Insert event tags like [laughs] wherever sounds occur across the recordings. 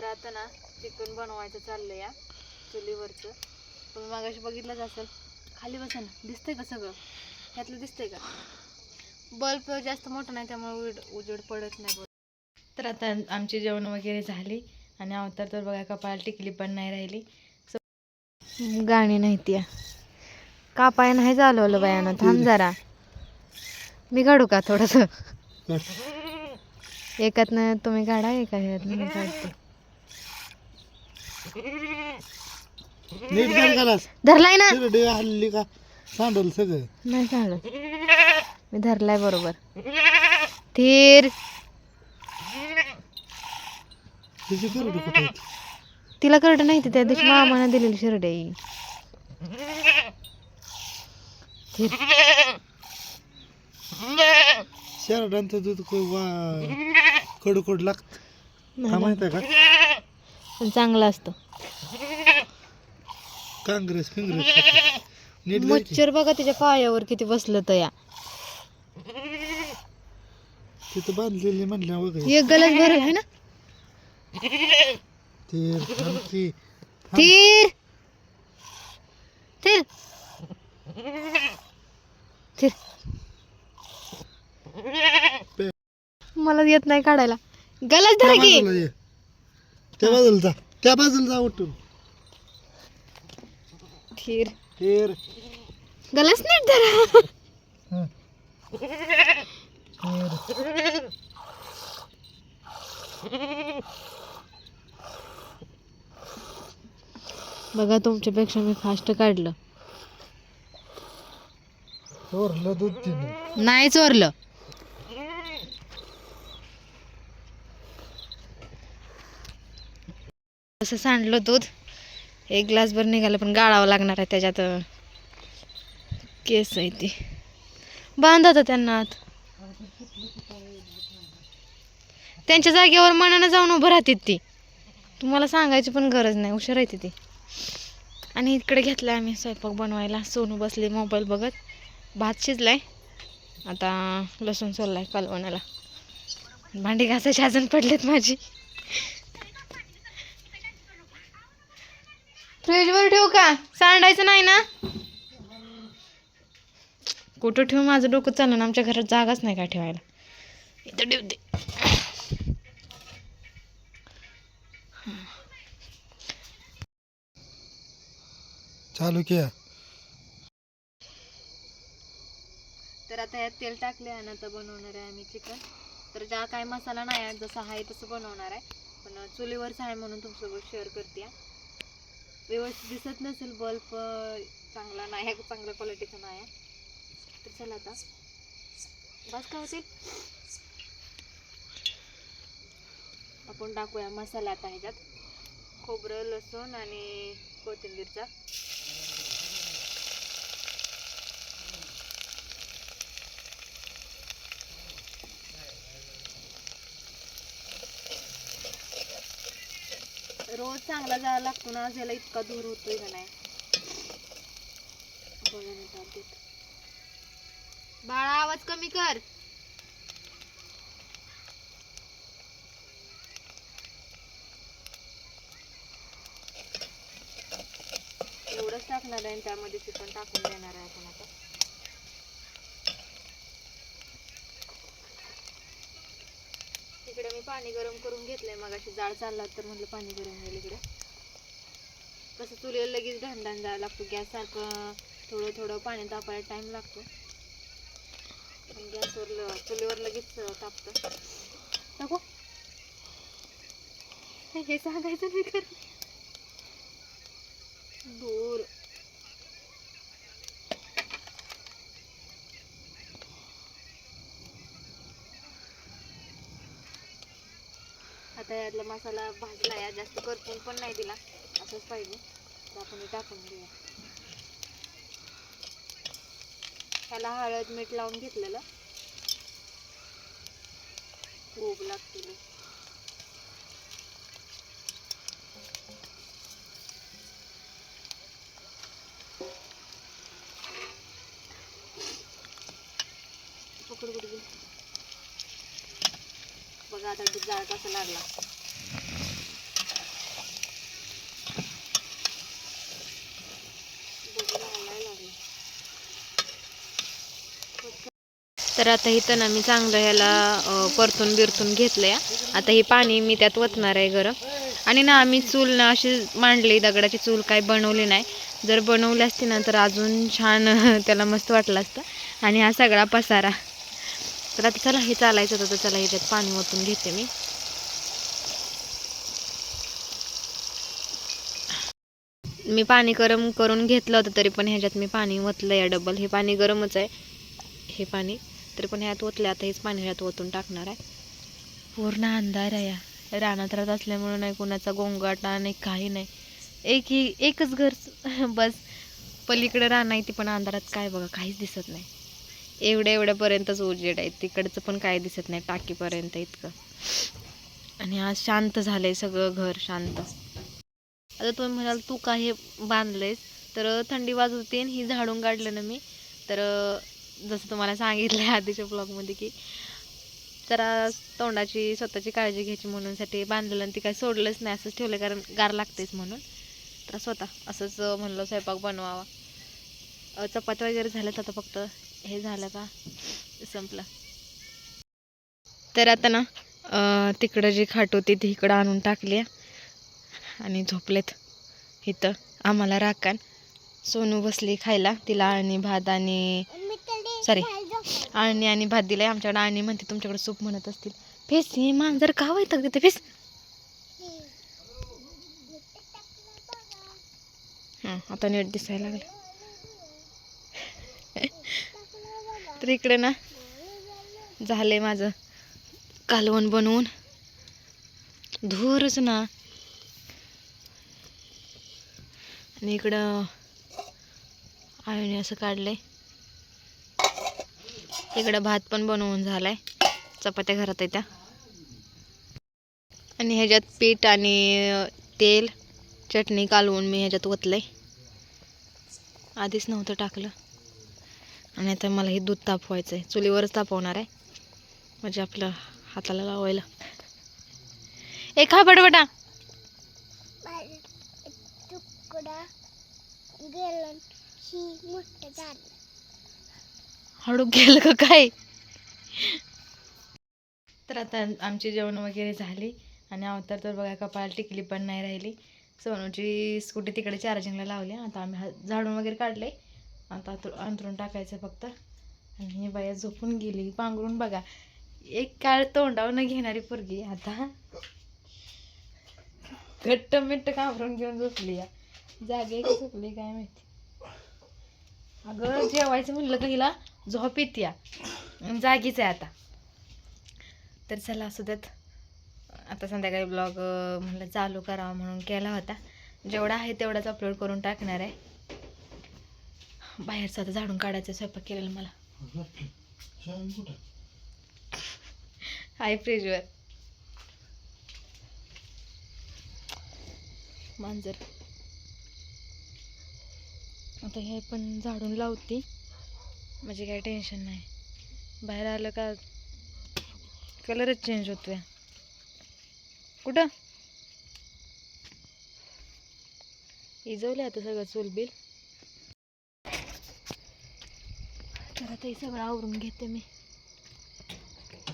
तर आता ना चिकन बनवायचं चाललं या चुलीवरचं. तुम्ही मागाशी बघितलंच असेल. खाली बसा ना. दिसतंय का सगळं? ह्यातलं दिसतंय का? बल्ब जास्त मोठं नाही त्यामुळे उड उजेड पडत नाही बल्ब. तर आता आमची जेवण वगैरे झाली आणि अवतार तर बघा कपाळ टिकली पण नाही राहिली. गाणी नाही ती का पाय नाही चालवलं बायानं थांब जरा. मी काढू का थोडंसं? [laughs] एकातनं तुम्ही काढा एका ह्यातनं मी काढते. नीट कर करास धरलाय ना? शिरडे हल्ली का सांडल सगळं. नाही झालं. मी धरलाय बरोबर. थीर तिची करड कुठे तिला करड नाही ती त्या दिवशी मामानं दिलेली शिरडे थीर शेरडांचं दूध कोण वा कडकड लागत. का माहीत आहे का? पण चांगलं असतं. काँग्रेस. नीट. मच्छर बघा तिच्या पायावर किती बसलं तर या. तिथं बांधलेली म्हणल्या वगैरे एक गलत भरल आहे ना? ते थांब की थीर थीर थीर पे- मला येत नाही काढायला. गलत त्या धर की! बाजूला ये. त्या बाजूला जा. त्या बाजूला जा उठून. थीर तेर गलत नीट धरा. बघा तुमच्यापेक्षा मी फास्ट काढलं. चोरलं दूध तिने. नाही चोरलं. असं सांडलं दूध. एक ग्लासभर निघालं पण गाळावं लागणार आहे त्याच्यात केस आहे ती. बांधा आता त्यांना आत. त्यांच्या जागेवर मनानं जाऊन उभं राहते ती. तुम्हाला सांगायची पण गरज नाही हुशार आहे ती आणि इकडे घेतलं आम्ही स्वयंपाक बनवायला. सोनू बसले मोबाईल बघत. भात शिजलाय. आता लसूण सोललाय कालवणाला. भांडी घासायची अजून पडलेत माझी. फ्रीजवर ठेवू का? सांडायचं नाही ना? कुठं ठेवू? माझं डोकं चाललं ना. आमच्या घरात जागाच नाही काय ठेवायला? इथं ठेवते चालू किया तर आता यात तेल टाकले आणि आता बनवणार आहे आम्ही चिकन. तर ज्या काय मसाला नाही आहे जसं आहे तसं बनवणार आहे. पण चुलीवरच आहे म्हणून तुमच्यासोबत शेअर करते. आहे. व्यवस्थित दिसत नसेल बल्ब चांगला नाही आहे चांगल्या क्वालिटीचा नाही आहे. तर चला आता. बस काय होतील आपण टाकूया मसाला आता ह्याच्यात. खोबरं लसूण आणि कोथिंबीरचा. रोज चांगला जायला लागतो ना आज याला इतका दूर होतोय का नाही. बाळा आवाज कमी कर. एवढंच टाकणार आहे आणि त्यामध्ये चिकन टाकून देणार आहे आपण आता इकडे मी पाणी गरम करून घेतलंय मग अशी जाळ चालला तर म्हटलं पाणी गरम होईल इकडे. कसं चुलीला लगेच ढांढाण जायला लागतो. गॅस सारखं थोडं थोडं पाणी तापायला टाइम लागतो. पण गॅसवर चुलीवर लगेच तापतं. टाकू हे- हे सांगायचं नाही कर त्यातला मसाला भाजला या जास्त करपून पण नाही दिला. असंच पाहिजे. तर आपण टाकून घेऊया. त्याला हळद मीठ लावून घेतलेलं. खूप लागतील. पकड बघा आता जाळ कसा लागला. तर आता इथं ना मी चांगलं ह्याला परतून बिरतून घेतलंय. आता हे पाणी मी त्यात ओतणार आहे गरम. आणि ना आम्ही चूल ना अशी मांडली दगडाची चूल काही बनवली नाही. जर बनवली असती ना तर अजून छान [laughs] त्याला मस्त वाटलं असतं. आणि हा सगळा पसारा. तर आता चला हे चालायचं होतं तर चला ह्याच्यात पाणी ओतून घेते मी. मी पाणी गरम करून घेतलं होतं तरी पण ह्याच्यात मी पाणी ओतलं या डबल हे पाणी गरमच आहे. हे पाणी. तरी पण ह्यात ओतलं आता हेच पाणी ह्यात ओतून टाकणार आहे. पूर्ण अंधार आहे या. रानात राहत असल्यामुळे नाही कोणाचा गोंगाटा नाही काही नाही. एक ही एकच घर बस. पलीकडे रान आहे ती पण अंधारात काय बघा काहीच दिसत नाही. एवढ्या एवढ्यापर्यंतच उजेड आहे. तिकडचं पण काय दिसत नाही टाकीपर्यंत इतकं. आणि आज शांत झालंय सगळं घर शांत. आता तुम्ही म्हणाल तू काही बांधलंयस? तर थंडी वाजत आणि ही झाडून काढलं ना मी. तर जसं तुम्हाला सांगितलं आहे [laughs] आधीच्या ब्लॉगमध्ये की जरा तोंडाची स्वतःची काळजी घ्यायची म्हणून साठी बांधलेलं आणि ती काही सोडलंच नाही असंच ठेवलं कारण गार लागतेच म्हणून. तर स्वतः असंच म्हणलं स्वयंपाक बनवावा. चपाती वगैरे झाल्यात आता फक्त. हे झालं का? संपलं. तर आता ना तिकडं जी खाट होती ती इकडं आणून टाकली आहे. आणि झोपलेत. इथं आम्हाला राखण. सोनू बसली खायला. तिला आणि भात आणि सॉरी आणि आणि भात दिलाय आमच्याकडे. आणि म्हणते तुमच्याकडे सूप म्हणत असतील. फेस हे मांजर का व्हायचं तिथे फेस. हां आता नीट दिसायला लागलं. तर इकडे ना झालंय माझं कालवण बनवून. धूरच ना. आणि इकडं आळणी असं काढलंय. इकडं भात पण बनवून झालाय. चपात्या घरात येत्या आणि ह्याच्यात पीठ आणि तेल चटणी कालवून मी ह्याच्यात ओतलंय. आधीच नव्हतं टाकलं. आणि आता मला हे दूध तापवायचं आहे चुलीवरच तापवणार आहे. म्हणजे आपलं हाताला लावायला. ए खा बडबडा. तुकडा गेलं ही मोठं झालं. हळू गेलं का काय? तर आता आमची जेवण वगैरे झाले आणि अवतार तर बघा कपाळ टिकली पण नाही राहिली. सोनूची स्कूटी तिकडे चार्जिंगला लावली. आता आम्ही झाडून वगैरे काढले. आता अंथरून टाकायचं फक्त. आणि ही बाया झोपून गेली. पांघरून बघा. एक काळ तोंडावर घेणारी पोरगी आता. घट्ट मिट्ट कांबरून घेऊन झोपली या जागे झोपली काय माहिती. अगं जेवायचं म्हणलं का हिला? झोप या. जागीच आहे आता. तर चला असू देत. आता संध्याकाळी ब्लॉग म्हणलं चालू करावा म्हणून केला होता. जेवढा आहे तेवढाच अपलोड करून टाकणार आहे. बाहेरचं आता झाडून काढायचं स्वयंपाक केलेला मला. हाय फ्रीजवर मांजर. आता हे पण झाडून लावते. म्हणजे काही टेन्शन नाही. बाहेर आलं का कलरच चेंज होतोय. कुठं? इजवलं आता सगळं चूल बिल. तर आता हे सगळं आवरून घेते मी.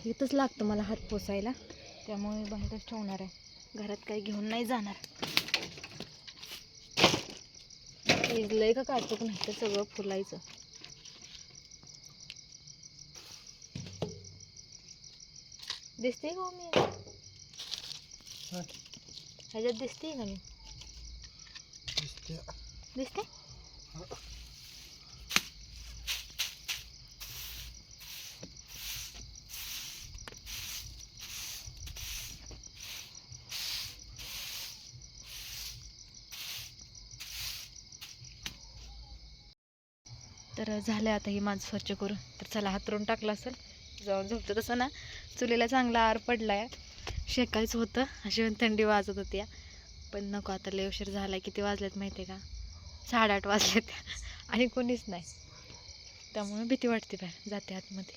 इथंच लागतं मला हात पोसायला. त्यामुळे बाहेरच ठेवणार आहे. घरात काही घेऊन नाही जाणार. इजलंय का काचूक नाही तर सगळं फुलायचं. दिसते का मी ह्याच्यात दिसते का मी दिसते दिसते तर झालं आता हे माझं स्वच्छ करून. तर चला हातरून टाकलं असेल. जाऊन झोपतं तसं ना. चुलीला चांगला आर आहे शेकायचं होतं. अशी थंडी वाजत होती. पण नको आता लय उशीर झाला किती वाजलेत माहिती आहे का? साडेआठ वाजलेत. आणि कोणीच नाही. त्यामुळे भीती वाटते बाहेर. जाते आतमध्ये.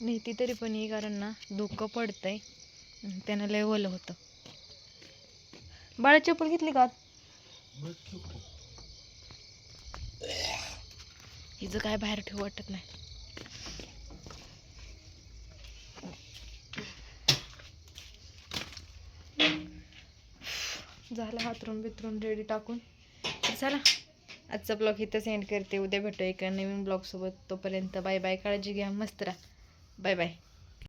नेहती तरी पण ही कारण ना धुकं पडतंय. आहे त्यानं लय ओलं होतं. बाळा चप्पल घेतली का? हिचं काय बाहेर ठेवू वाटत नाही. झालं हातरून बितरून रेडी टाकून. तर चला आजचा ब्लॉग इथंच सेंड करते. उद्या भेटू एका नवीन ब्लॉगसोबत तोपर्यंत बाय बाय काळजी घ्या. मस्त राहा. Bye bye